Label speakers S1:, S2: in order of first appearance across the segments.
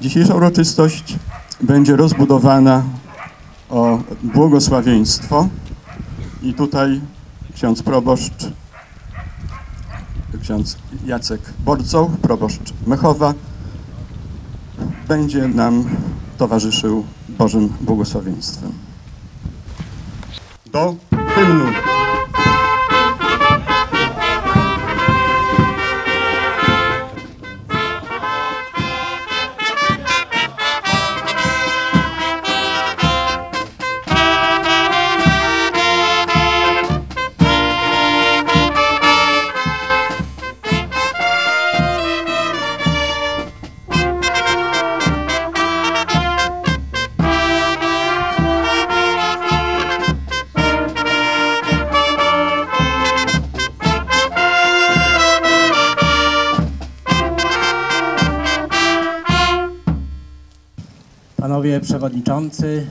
S1: Dzisiejsza uroczystość będzie rozbudowana o błogosławieństwo i tutaj ksiądz proboszcz, ksiądz Jacek Borcoł, proboszcz Mechowa, będzie nam towarzyszył Bożym błogosławieństwem. Do hymnu.
S2: Panowie Przewodniczący,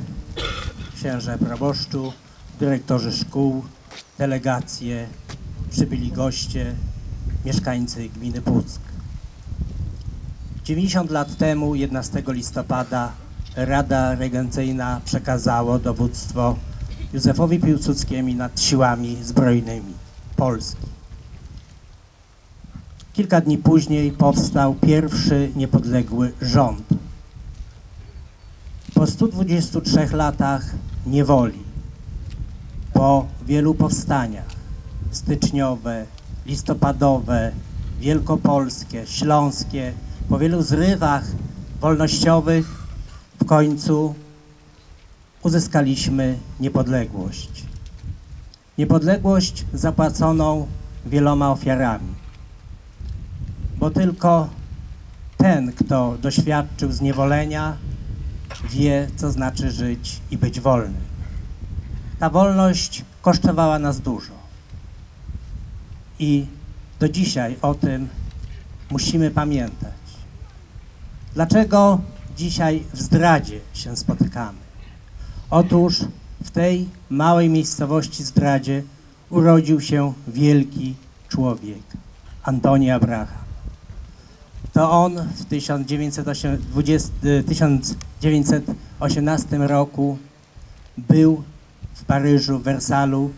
S2: Księże Proboszczu, Dyrektorzy Szkół, Delegacje, przybyli goście, mieszkańcy gminy Puck. 90 lat temu, 11 listopada, Rada Regencyjna przekazało dowództwo Józefowi Piłsudskiemu nad siłami zbrojnymi Polski. Kilka dni później powstał pierwszy niepodległy rząd po 123 latach niewoli, po wielu powstaniach styczniowe, listopadowe, wielkopolskie, śląskie, po wielu zrywach wolnościowych w końcu uzyskaliśmy niepodległość. Niepodległość zapłaconą wieloma ofiarami, bo tylko ten, kto doświadczył zniewolenia, wie, co znaczy żyć i być wolnym. Ta wolność kosztowała nas dużo. I do dzisiaj o tym musimy pamiętać. Dlaczego dzisiaj w zdradzie się spotykamy? Otóż w tej małej miejscowości zdradzie urodził się wielki człowiek, Antoni Abraham. To on w 1920, 1918 roku był w Paryżu, w Wersalu,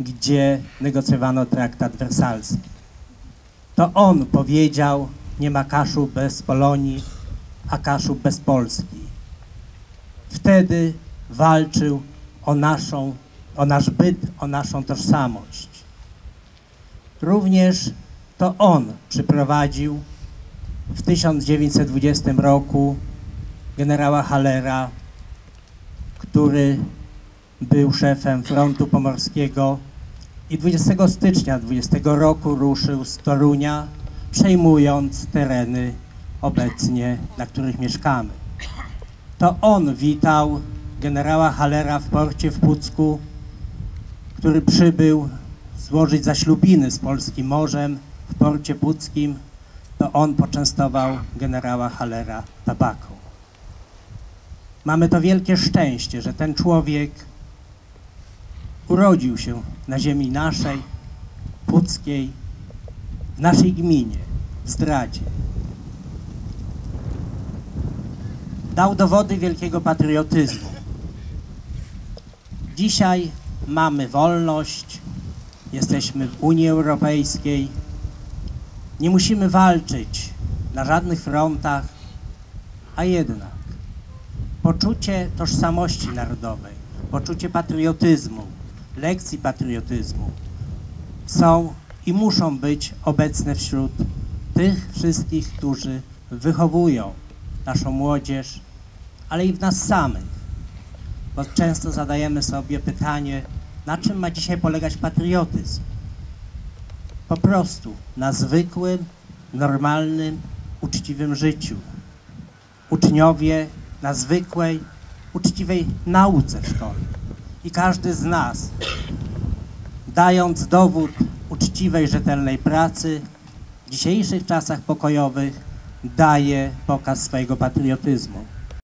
S2: gdzie negocjowano traktat wersalski. To on powiedział, nie ma kaszu bez Polonii, a kaszu bez Polski. Wtedy walczył o naszą, o nasz byt, o naszą tożsamość. Również to on przyprowadził w 1920 roku generała Hallera, który był szefem frontu pomorskiego i 20 stycznia 20 roku ruszył z Torunia, przejmując tereny obecnie, na których mieszkamy. To on witał generała Hallera w porcie w Pucku, który przybył złożyć zaślubiny z polskim morzem w porcie puckim to on poczęstował generała Hallera tabaką. Mamy to wielkie szczęście, że ten człowiek urodził się na ziemi naszej, puckiej, w naszej gminie, w zdradzie. Dał dowody wielkiego patriotyzmu. Dzisiaj mamy wolność, jesteśmy w Unii Europejskiej, nie musimy walczyć na żadnych frontach, a jednak poczucie tożsamości narodowej, poczucie patriotyzmu, lekcji patriotyzmu są i muszą być obecne wśród tych wszystkich, którzy wychowują naszą młodzież, ale i w nas samych. Bo często zadajemy sobie pytanie, na czym ma dzisiaj polegać patriotyzm? Po prostu na zwykłym, normalnym, uczciwym życiu. Uczniowie na zwykłej, uczciwej nauce w szkole. I każdy z nas, dając dowód uczciwej, rzetelnej pracy, w dzisiejszych czasach pokojowych daje pokaz swojego patriotyzmu.